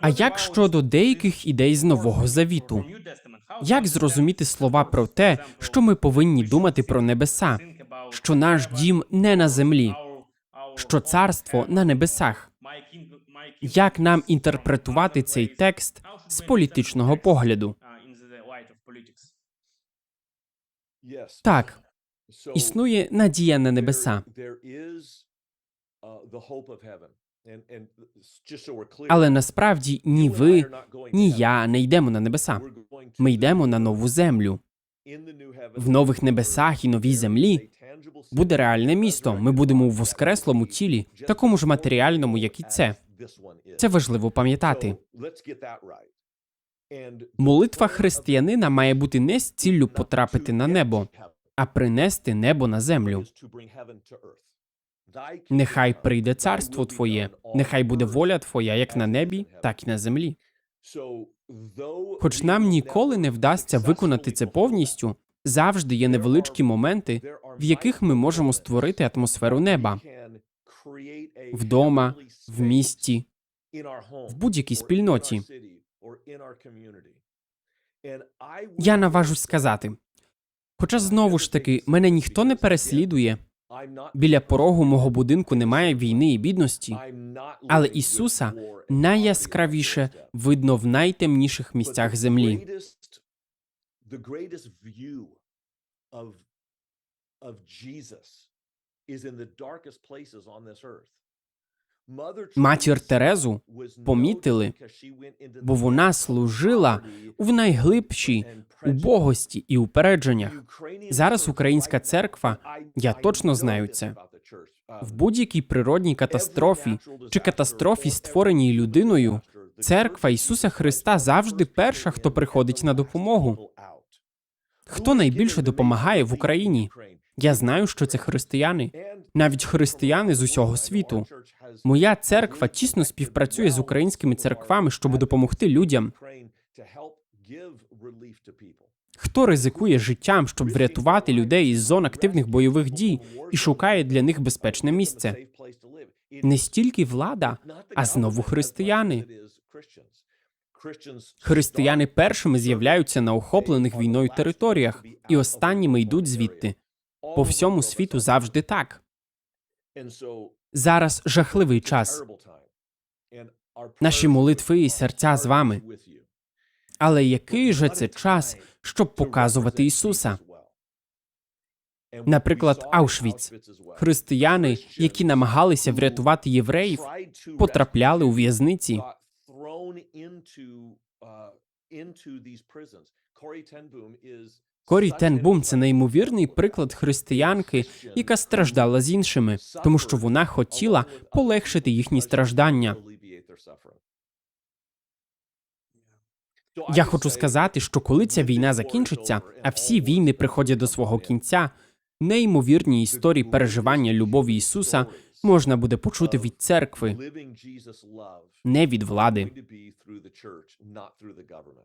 А як щодо деяких ідей з нового завіту? Як зрозуміти слова про те, що ми повинні думати про небеса, що наш дім не на землі, що царство на небесах? Як нам інтерпретувати цей текст з політичного погляду? Так, існує надія на небеса, але насправді ні ви, ні я не йдемо на небеса. Ми йдемо на нову землю. В нових небесах і новій землі буде реальне місто. Ми будемо у воскреслому тілі, такому ж матеріальному, як і це. Це важливо пам'ятати. Молитва християнина має бути не з ціллю потрапити на небо, а принести небо на землю. Нехай прийде царство Твоє, нехай буде воля Твоя як на небі, так і на землі. Хоч нам ніколи не вдасться виконати це повністю, завжди є невеличкі моменти, в яких ми можемо створити атмосферу неба вдома, в місті, в будь-якій спільноті. Я наважусь сказати. Хоча знову ж таки мене ніхто не переслідує, біля порогу мого будинку немає війни і бідності, але Ісуса найяскравіше видно в найтемніших місцях землі. Матір Терезу помітили, бо вона служила в найглибшій. Убогості і упередженнях. Зараз українська церква, я точно знаю це, В будь-якій природній катастрофі чи катастрофі, створеній людиною, церква Ісуса Христа завжди перша, хто приходить на допомогу. Хто найбільше допомагає в Україні? Я знаю, що це християни, навіть християни з усього світу. Моя церква тісно співпрацює з українськими церквами, щоб допомогти людям. Хто ризикує життям, щоб врятувати людей із зон активних бойових дій і шукає для них безпечне місце? Не стільки влада, а знову християни. Християни першими з'являються на охоплених війною територіях, і останніми йдуть звідти. По всьому світу завжди так. Зараз жахливий час. Наші молитви і серця з вами. Але який же це час, щоб показувати Ісуса? Наприклад, Аушвіц. Християни, які намагалися врятувати євреїв, потрапляли у в'язниці. Корі Тенбум це неймовірний приклад християнки, яка страждала з іншими, тому що вона хотіла полегшити їхні страждання. Я хочу сказати, що коли ця війна закінчиться, а всі війни приходять до свого кінця, неймовірні історії переживання любові Ісуса можна буде почути від церкви, не від влади.